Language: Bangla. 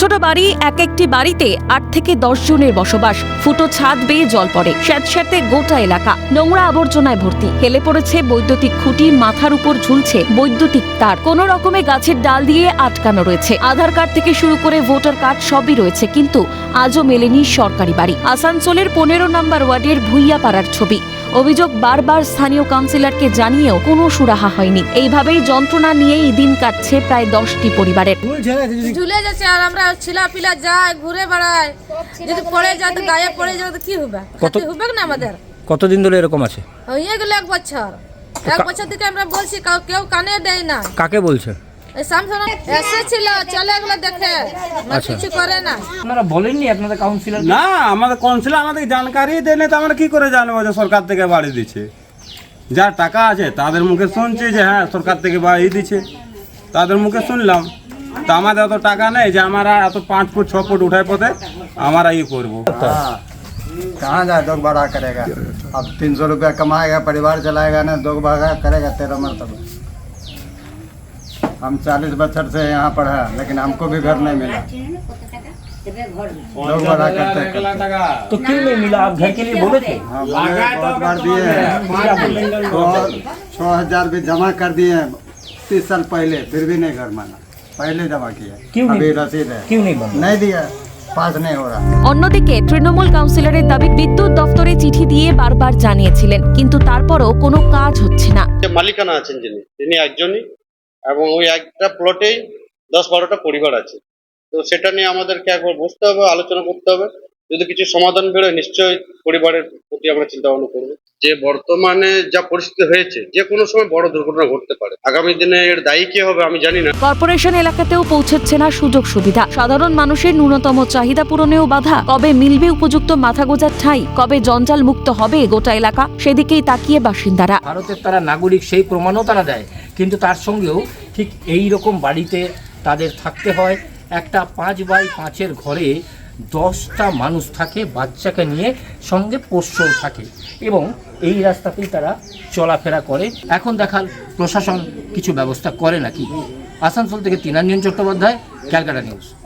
8 ছোট বাড়ি এক একটি বাড়িতে আট থেকে দশ জনের বসবাস। ফুটো ছাদ বেয়ে জল পড়ে। স্যাঁতস্যাঁতে গোটা এলাকা। নোংরা আবর্জনায় ভর্তি। হেলে পড়েছে বৈদ্যুতিক খুঁটি মাথার উপর ঝুলছে বৈদ্যুতিক তার। কোনো রকমে গাছের ডাল দিয়ে আটকানো রয়েছে। আধার কার্ড থেকে শুরু করে ভোটার কার্ড সবই রয়েছে কিন্তু আজও মেলেনি সরকারি বাড়ি। আসানসোলের পনেরো নম্বর ওয়ার্ডের ভুইয়া পাড়ার ছবি। অভিযোগ বারবার স্থানীয় কাউন্সিলরকে জানিয়েও কোনো সুরাহা হয়নি। এইভাবেই যন্ত্রণা নিয়েই দিন কাটছে প্রায় দশটি পরিবারের। ঝুলে যাচ্ছে আর আমরা ছিলা পিলা যায় ঘুরে বেড়ায়। যদি পড়ে যায় তো গায়ে পড়ে যাবে তো কি হবে? কত- হবে না আমাদের? কতদিন ধরে এরকম আছে? হয়ে গেল এক বছর। এক বছর থেকে আমরা বলছি কাউ- কেউ কানে দেয় না। কাকে বলছে? এসেছিল চলে গেলো দেখে। না আচ্ছা। কিছু করে না। আপনারা বলেননি আপনাদের কাউন্সিলর না আমাদের কাউন্সিলর আমাদের জানকারি তো আমরা কি করে জানব যে সরকার থেকে বাড়ি দিচ্ছে? যার টাকা আছে তাদের মুখে শুনছি যে হ্যাঁ সরকার থেকে বাড়ি দিচ্ছে। তাদের মুখে শুনলাম। তা আমাদের এত টাকা নেই যে আমরা এত পাঁচ ফুট ছ ফুট উঠায় পথে আমরা ইয়ে করবো हाँ कहाँ जाए दो बड़ा करेगा अब तीन सौ रुपया कमाएगा परिवार चलाएगा ना दो बड़ा करेगा तेरह मरतबा हम चालीस बच्चर से यहाँ पढ़ा लेकिन हमको भी घर नहीं मिला दो बड़ा करते करते तो क्यों नहीं मिला आप घर के लिए बोले थे हाँ बोले बहुत बार दिए हैं छः छः हजार भी जमा कर दिए हैं तीस साल पहले फिर भी नहीं घर माना पहले जमा किया क्यों नहीं? अभी रसीद है क्यों नहीं बना नहीं दिया पास नहीं हो रहा অন্যদিকে তৃণমূল কাউন্সিলরের দাবি বিদ্যুৎ দফতরে চিঠি দিয়ে বারবার জানিয়েছিলেন কিন্তু তারপরও কোনো কাজ হচ্ছে না যে মালিকানা আছেন যিনি তিনি একজনই এবং ওই একটা প্লটেই দশ বারোটা পরিবার আছে তো সেটা নিয়ে আমাদেরকে একবার বসতে হবে আলোচনা করতে হবে যদি কিছু সমাধান বেরোয় নিশ্চয়ই পরিবারের প্রতি আমরা চিন্তা ভাবনা করবো যে বর্তমানে যা পরিস্থিতি হয়েছে যে কোনো সময় বড় দুর্ঘটনা ঘটতে পারে। আগামী দিনে এর দায়ী কে হবে আমি জানি না। কর্পোরেশন এলাকাতেও পৌঁছচ্ছে না সুযোগ সুবিধা। সাধারণ মানুষের ন্যূনতম চাহিদা পূরণেও বাধা। কবে মিলবে উপযুক্ত মাথা গোজার ঠাঁই? কবে জঞ্জাল মুক্ত হবে গোটা এলাকা? সেদিকেই তাকিয়ে বাসিন্দারা। ভারতের তারা নাগরিক সেই প্রমাণও তারা দেয়। কিন্তু তার সঙ্গেও ঠিক এই রকম বাড়িতে তাদের থাকতে হয়। একটা পাঁচ বাই পাঁচের ঘরে দশটা মানুষ থাকে, বাচ্চাকে নিয়ে সঙ্গে পোষ্যও থাকে এবং এই রাস্তাতেই তারা চলাফেরা করে। এখন দেখাল প্রশাসন কিছু ব্যবস্থা করে নাকি? আসানসোল থেকে তিনাঞ্জন চট্টোপাধ্যায়, ক্যালকাটা নিউজ।